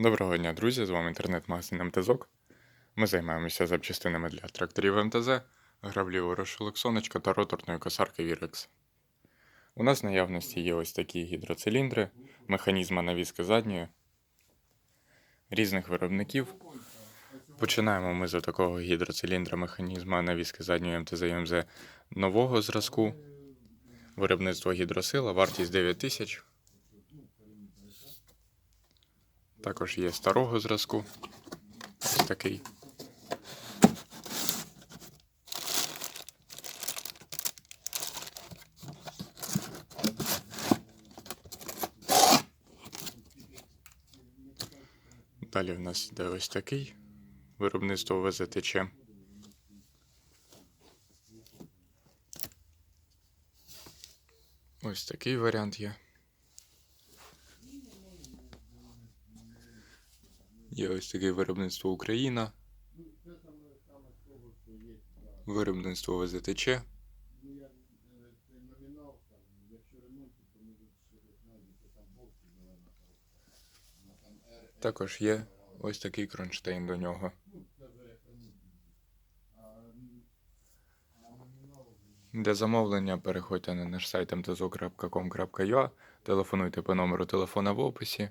Доброго дня, друзі! З вами інтернет-магазин МТЗОК. Ми займаємося запчастинами для тракторів МТЗ, граблів ворошилок сонечка та роторної косарки Вірекс. У нас в наявності є ось такі гідроциліндри, механізма навіски задньої різних виробників. Починаємо ми з такого гідроциліндра механізма навіски задньої МТЗ МЗ нового зразку. Виробництво гідросила, вартість 9 Також є старого зразку. Ось такий. Далі в нас йде ось такий виробництво ВЗТЧ. Ось такий варіант є. Є ось таке виробництво Україна. Виробництво ВЗТЧ. Також є ось такий кронштейн до нього. Для замовлення переходьте на наш сайт mtzo.com.ua, телефонуйте по номеру телефона в описі.